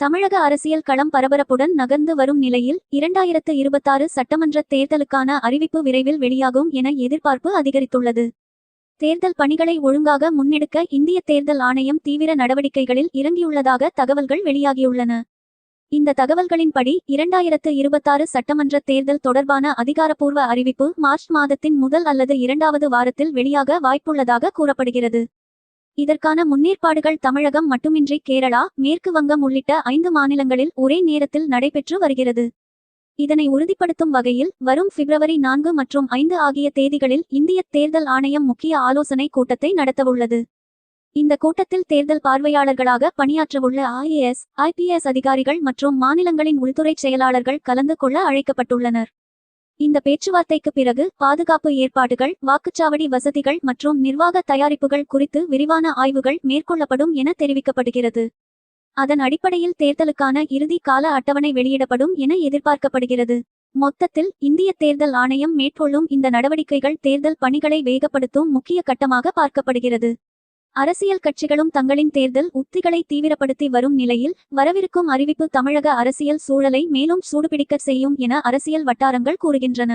தமிழக அரசியல் களம் பரபரப்புடன் நகர்ந்து வரும் நிலையில் இரண்டாயிரத்து இருபத்தாறு சட்டமன்ற தேர்தலுக்கான அறிவிப்பு விரைவில் வெளியாகும் என எதிர்பார்ப்பு அதிகரித்துள்ளது. தேர்தல் பணிகளை ஒழுங்காக முன்னெடுக்க இந்திய தேர்தல் ஆணையம் தீவிர நடவடிக்கைகளில் இறங்கியுள்ளதாக தகவல்கள் வெளியாகியுள்ளன. இந்த தகவல்களின்படி இரண்டாயிரத்து இருபத்தாறு சட்டமன்ற தேர்தல் தொடர்பான அதிகாரப்பூர்வ அறிவிப்பு மார்ச் மாதத்தின் முதல் அல்லது இரண்டாவது வாரத்தில் வெளியாக வாய்ப்புள்ளதாக கூறப்படுகிறது. இதற்கான முன்னேற்பாடுகள் தமிழகம் மட்டுமின்றி கேரளா மேற்கு வங்கம் உள்ளிட்ட ஐந்து மாநிலங்களில் ஒரே நேரத்தில் நடைபெற்று வருகிறது. இதனை உறுதிப்படுத்தும் வகையில் வரும் பிப்ரவரி நான்கு மற்றும் ஐந்து ஆகிய தேதிகளில் இந்திய தேர்தல் ஆணையம் முக்கிய ஆலோசனை கூட்டத்தை நடத்தவுள்ளது. இந்த கூட்டத்தில் தேர்தல் பார்வையாளர்களாக பணியாற்றவுள்ள ஐஏஎஸ் ஐபிஎஸ் அதிகாரிகள் மற்றும் மாநிலங்களின் உள்துறை செயலாளர்கள் கலந்து கொள்ள அழைக்கப்பட்டுள்ளனர். இந்த பேச்சுவார்த்தைக்கு பிறகு பாதுகாப்பு ஏற்பாடுகள் வாக்குச்சாவடி வசதிகள் மற்றும் நிர்வாக தயாரிப்புகள் குறித்து விரிவான ஆய்வுகள் மேற்கொள்ளப்படும் என தெரிவிக்கப்படுகிறது. அதன் அடிப்படையில் தேர்தலுக்கான இறுதி கால அட்டவணை வெளியிடப்படும் என எதிர்பார்க்கப்படுகிறது. மொத்தத்தில் இந்திய தேர்தல் ஆணையம் மேற்கொள்ளும் இந்த நடவடிக்கைகள் தேர்தல் பணிகளை வேகப்படுத்தும் முக்கிய கட்டமாக பார்க்கப்படுகிறது. அரசியல் கட்சிகளும் தங்களின் தேர்தல் உத்திகளை தீவிரப்படுத்தி வரும் நிலையில் வரவிருக்கும் அறிவிப்பு தமிழக அரசியல் சூழலை மேலும் சூடுபிடிக்கச் செய்யும் என அரசியல் வட்டாரங்கள் கூறுகின்றன.